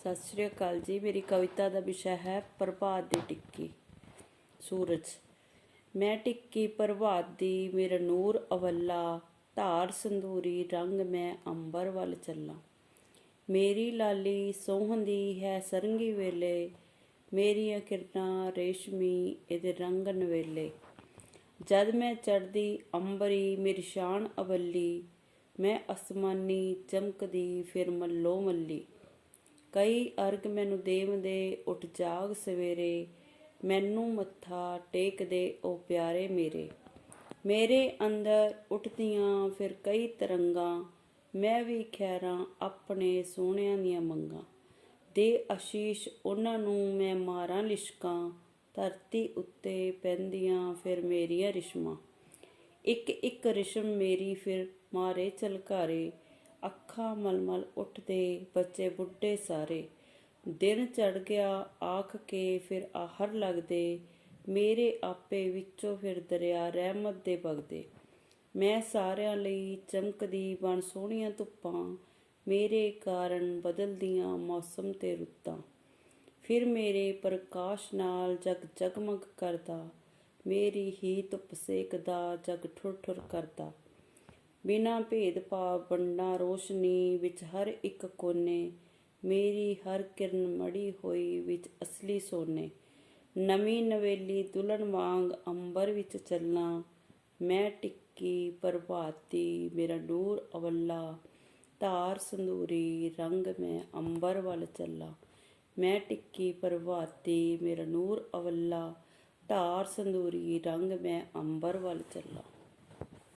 ਸਤਿ ਸ਼੍ਰੀ ਅਕਾਲ ਜੀ। ਮੇਰੀ ਕਵਿਤਾ ਦਾ ਵਿਸ਼ਾ ਹੈ ਪ੍ਰਭਾਤ ਦੀ ਟਿੱਕੀ, ਸੂਰਜ। ਮੈਂ ਟਿੱਕੀ ਪ੍ਰਭਾਤ ਦੀ ਮੇਰਾ ਨੂਰ ਅਵੱਲਾ, ਧਾਰ ਸੰਧੂਰੀ ਰੰਗ ਮੈਂ ਅੰਬਰ ਵੱਲ ਚੱਲਾਂ। ਮੇਰੀ ਲਾਲੀ ਸੋਹੰਦੀ ਹੈ ਸਰੰਗੀ ਵੇਲੇ, ਮੇਰੀਆਂ ਕਿਰਨਾਂ ਰੇਸ਼ਮੀ ਇਹਦੇ ਰੰਗ ਨਵੇਲੇ। ਜਦ ਮੈਂ ਚੜਦੀ ਅੰਬਰੀ, ਮੇਰੀ ਸ਼ਾਨ ਅਵੱਲੀ, ਮੈਂ ਅਸਮਾਨੀ ਚਮਕਦੀ ਫਿਰ ਮੱਲੋ ਮੱਲੀ। ਕਈ ਅਰਗ ਮੈਨੂੰ ਦੇਵਦੇ ਉੱਠ ਜਾਗ ਸਵੇਰੇ, ਮੈਨੂੰ ਮੱਥਾ ਟੇਕਦੇ ਉਹ ਪਿਆਰੇ ਮੇਰੇ। ਮੇਰੇ ਅੰਦਰ ਉੱਠਦੀਆਂ ਫਿਰ ਕਈ ਤਰੰਗਾਂ, ਮੈਂ ਵੀ ਖੈਰਾਂ ਆਪਣੇ ਸੋਹਣਿਆਂ ਦੀਆਂ ਮੰਗਾਂ। ਦੇ ਆਸ਼ੀਸ਼ ਉਹਨਾਂ ਨੂੰ ਮੈਂ ਮਾਰਾਂ ਲਿਸ਼ਕਾਂ, ਧਰਤੀ ਉੱਤੇ ਪੈਂਦੀਆਂ ਫਿਰ ਮੇਰੀਆਂ ਰਿਸ਼ਮਾਂ। ਇੱਕ ਇੱਕ ਰਿਸ਼ਮ ਮੇਰੀ ਫਿਰ ਮਾਰੇ ਚਲਕਾਰੇ ਅੱਖਾਂ ਮਲਮਲ ਉੱਠਦੇ, ਬੱਚੇ ਬੁੱਢੇ ਸਾਰੇ। ਦਿਨ ਚੜ ਗਿਆ, ਆਖ ਕੇ ਫਿਰ ਆਹਰ ਲੱਗਦੇ। ਮੇਰੇ ਆਪੇ ਵਿੱਚੋਂ ਫਿਰ ਦਰਿਆ ਰਹਿਮਤ ਦੇ ਵਗਦੇ। ਮੈਂ ਸਾਰਿਆਂ ਲਈ ਚਮਕਦੀ ਬਣ ਸੋਹਣੀਆਂ ਧੁੱਪਾਂ। ਮੇਰੇ ਕਾਰਨ ਬਦਲਦੀਆਂ ਮੌਸਮ ਤੇ ਰੁੱਤਾਂ। ਫਿਰ ਮੇਰੇ ਪ੍ਰਕਾਸ਼ ਨਾਲ ਜਗ ਜਗਮਗ ਕਰਦਾ। ਮੇਰੀ ਹੀ ਧੁੱਪ ਸੇਕਦਾ, ਜਗ ਠੁਰ ਠੁਰ ਕਰਦਾ। ਬਿਨਾਂ ਭੇਦਭਾਵ ਵੰਡਾਂ ਰੋਸ਼ਨੀ ਵਿੱਚ ਹਰ ਇੱਕ ਕੋਨੇ, ਮੇਰੀ ਹਰ ਕਿਰਨ ਮੜੀ ਹੋਈ ਵਿੱਚ ਅਸਲੀ ਸੋਨੇ। ਨਵੀਂ ਨਵੇਲੀ ਦੁਲਹਨ ਵਾਂਗ ਅੰਬਰ ਵਿੱਚ ਚੱਲਾਂ ਮੈਂ ਟਿੱਕੀ ਪ੍ਰਭਾਤੀ ਮੇਰਾ ਨੂਰ ਅਵੱਲਾ, ਧਾਰ ਸੰਧੂਰੀ ਰੰਗ ਮੈਂ ਅੰਬਰ ਵੱਲ ਚੱਲਾਂ। ਮੈਂ ਟਿੱਕੀ ਪ੍ਰਭਾਤੀ ਮੇਰਾ ਨੂਰ ਅਵੱਲਾ, ਧਾਰ ਸੰਧੂਰੀ ਰੰਗ ਮੈਂ ਅੰਬਰ ਵੱਲ ਚੱਲਾਂ।